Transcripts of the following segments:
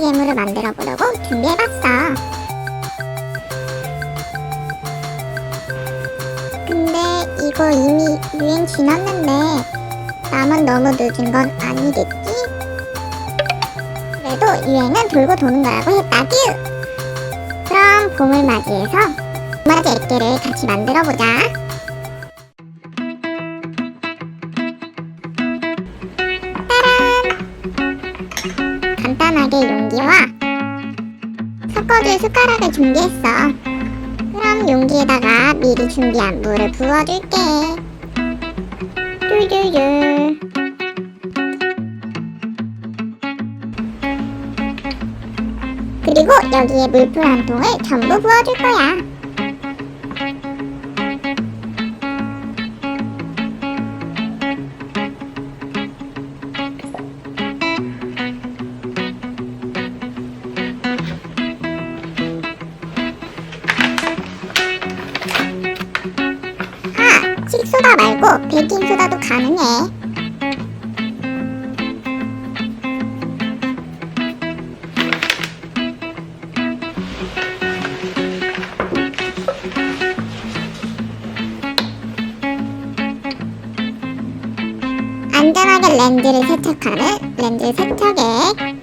괴물을 만들어 보려고 준비해봤어. 근데 이거 이미 유행 지났는데 나만 너무 늦은 건 아니겠지? 그래도 유행은 돌고 도는 거라고 했다규! 그럼 봄을 맞이해서 봄맞이 액계를 같이 만들어 보자. 간단하게 용기와 섞어줄 숟가락을 준비했어. 그럼 용기에다가 미리 준비한 물을 부어줄게. 뚜두두. 그리고 여기에 물풀 한 통을 전부 부어줄 거야. 가능해. 안전하게 렌즈를 세척하는 렌즈 세척액.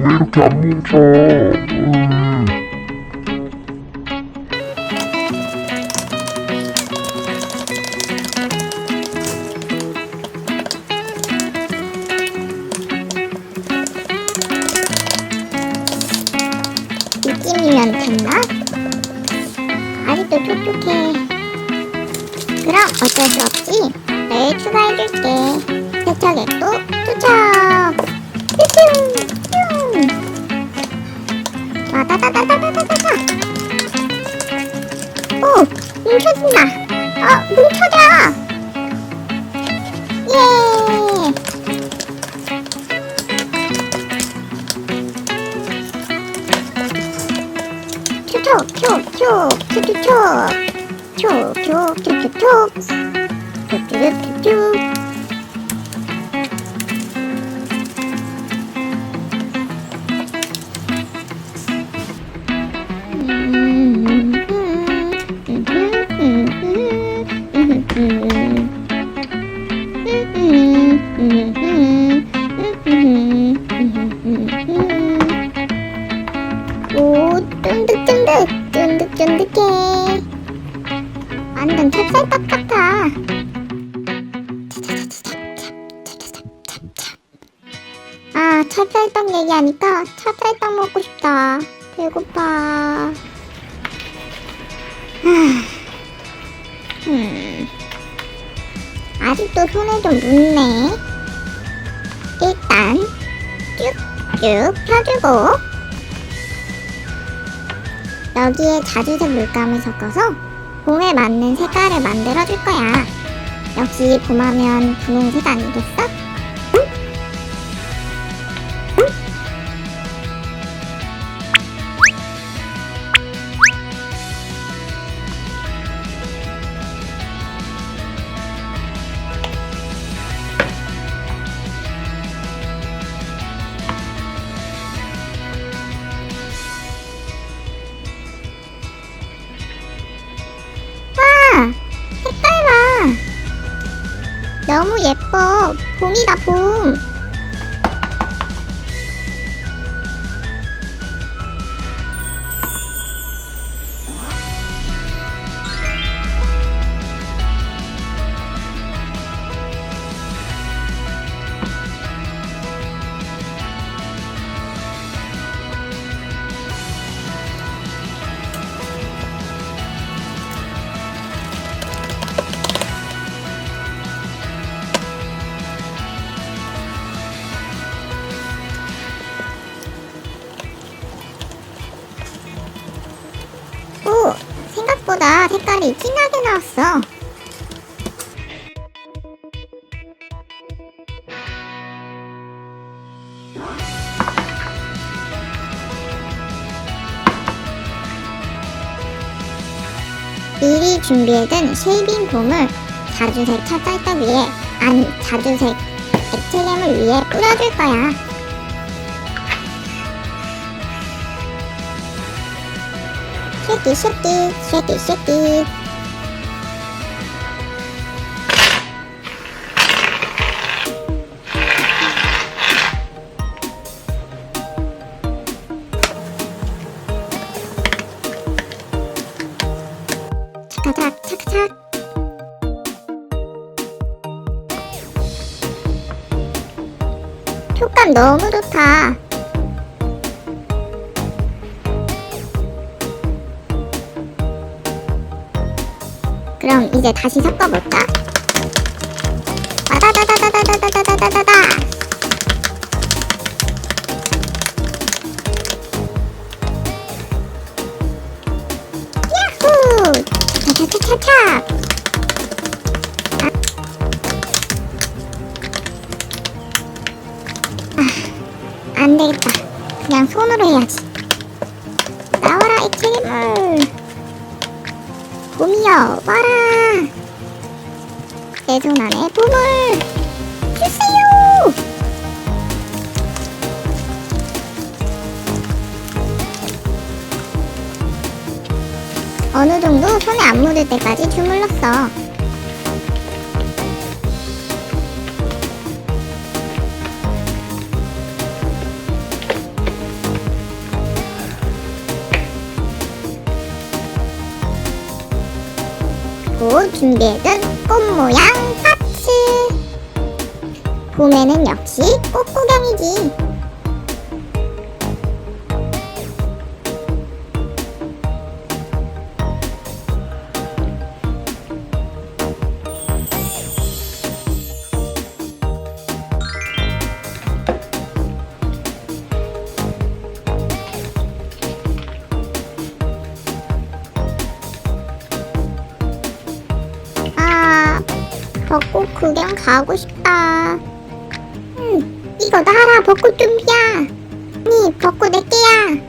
왜 이렇게 안 뭉쳐? 음. 이쯤이면 됐나? 아직도 촉촉해. 그럼 어쩔 수 없지. 를 추가해줄게. 세척액도 투척. 뭉쳐진다. 어, 뭉쳐져. 예. 촉촉촉촉촉촉촉촉촉촉촉촉촉촉촉촉 얘기하니까 찹쌀떡 먹고 싶다. 배고파. 아, 음. 아직도 손에 좀 묻네. 일단 쭉쭉 펴주고 여기에 자주색 물감을 섞어서 봄에 맞는 색깔을 만들어 줄 거야. 역시 봄하면 분홍색 아니겠어? 봄이다, 봄! 생각보다 색깔이 진하게 나왔어. 미리 준비해둔 쉐이빙 폼을 자주색 찻쌀떡 위에 아니 자주색 액체램을 위에 뿌려줄 거야. 쉐끼 쉐끼 쉐끼 쉐끼 차카착 차카착 촉감 너무 좋다 그럼 이제 다시 섞어볼까? 와다다다다다다다다다다다 야호! 차차차차차 아, 안 되겠다. 그냥 손으로 해야지. 나와라 액체괴물. 봄이여 와라. 내 손 안에 봄을 주세요. 어느 정도 손에 안 묻을 때까지 주물렀어. 준비해둔 꽃 모양 파츠. 봄에는 역시 꽃 구경이지. 벚꽃 구경 가고 싶다. 음, 이거 나라 벚꽃 준비야. 아니, 벚꽃 내 개야.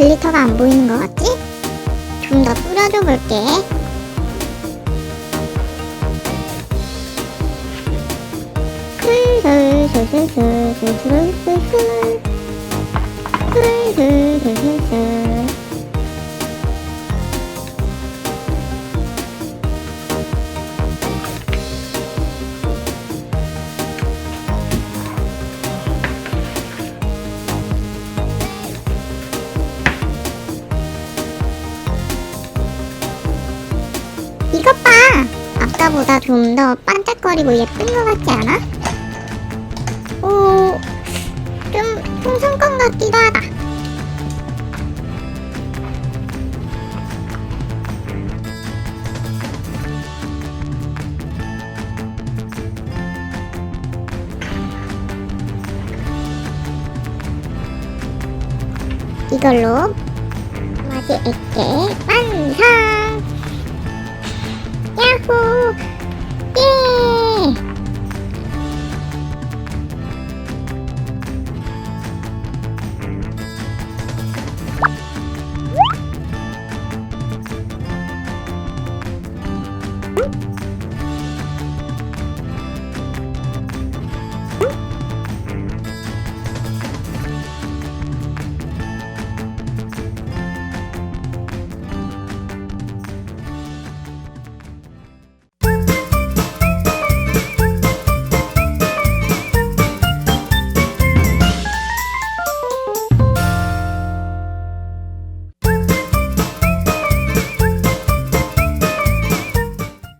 글리터가 안 보이는 것 같지? 좀 더 뿌려줘 볼게. 술술술술술 아까보다 좀 더 반짝거리고 예쁜 것 같지 않아? 오, 좀 풍선껌 같기도 하다. 이걸로 마지 액게 완성! Yahoo! Yay!